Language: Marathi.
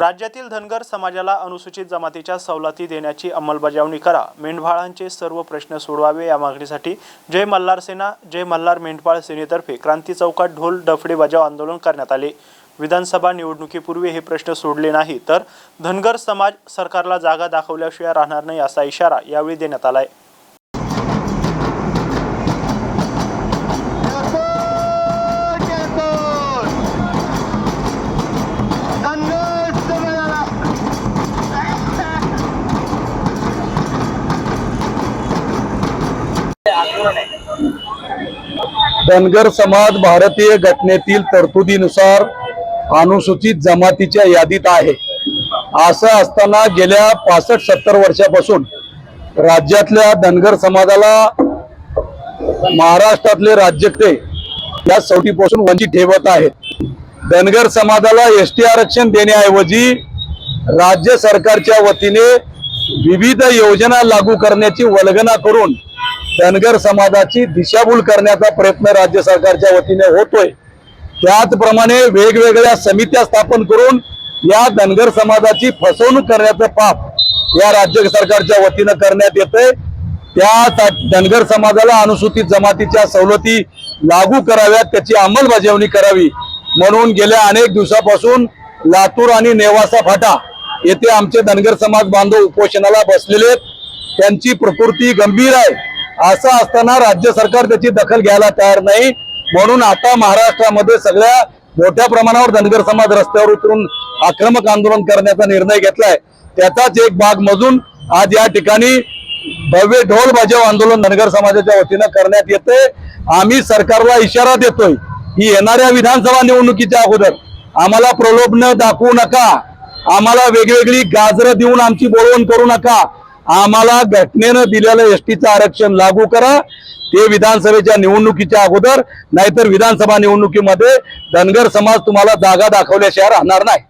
राज्यातील धनगर समाजाला अनुसूचित जमातीच्या सवलती देण्याची अंमलबजावणी करा. मेंढपाळांचे सर्व प्रश्न सोडवावे या मागणीसाठी जय मल्हार सेना जय मल्हार मेंढपाळ सेनेतर्फे क्रांती चौकात ढोल डफडे बजाव आंदोलन करण्यात आले. विधानसभा निवडणुकीपूर्वी हे प्रश्न सोडले नाही तर धनगर समाज सरकारला जागा दाखवल्याशिवाय राहणार नाही असा इशारा यावेळी देण्यात आला आहे धनगर समाज भारतीय घटनेतील तरतुदीनुसार अनुसूचित जमातीच्या यादीत आहे. असं असताना गेल्या पासष्ट सत्तर वर्षापासून राज्यातल्या धनगर समाजाला महाराष्ट्रातले राज्यकते या सवटीपासून वंचित ठेवत आहेत. धनगर समाजाला एस टी आरक्षण देण्याऐवजी राज्य सरकारच्या वतीने विविध योजना लागू करण्याची वल्गना करून धनगर समाजाची दिशाभूल करण्याचा प्रयत्न राज्य सरकारच्या वतीने होतोय. त्याचप्रमाणे वेगवेगळ्या समित्या स्थापन करून या धनगर समाजाची फसवणूक करण्याचं पाप या राज्य सरकारच्या वतीनं करण्यात येतंय. त्या धनगर समाजाला अनुसूचित जमातीच्या सवलती लागू कराव्यात त्याची अंमलबजावणी करावी म्हणून गेल्या अनेक दिवसापासून लातूर आणि नेवासा फाटा येथे आमचे धनगर समाज बांधव उपोषणाला बसलेले आहेत. त्यांची प्रकृती गंभीर आहे. असं असताना राज्य सरकार त्याची दखल घ्यायला तयार नाही. म्हणून आता महाराष्ट्रामध्ये सगळ्या मोठ्या प्रमाणावर धनगर समाज रस्त्यावर उतरून आक्रमक आंदोलन करण्याचा निर्णय घेतलाय. त्याचाच एक भाग मजून आज या ठिकाणी भव्य ढोल बजाव आंदोलन धनगर समाजाच्या वतीनं करण्यात येते आम्ही सरकारला इशारा देतोय की येणाऱ्या विधानसभा निवडणुकीच्या अगोदर आम्हाला प्रलोभन दाखवू नका. आम्हाला वेगवेगळी गाजरं देऊन आमची बोलवण करू नका. आम्हाला घटनेनं दिलेलं एसटीचं आरक्षण लागू करा. ते विधानसभेच्या निवडणुकीच्या अगोदर नाहीतर विधानसभा निवडणुकीमध्ये धनगर समाज तुम्हाला जागा दाखवल्याशिवाय राहणार नाही.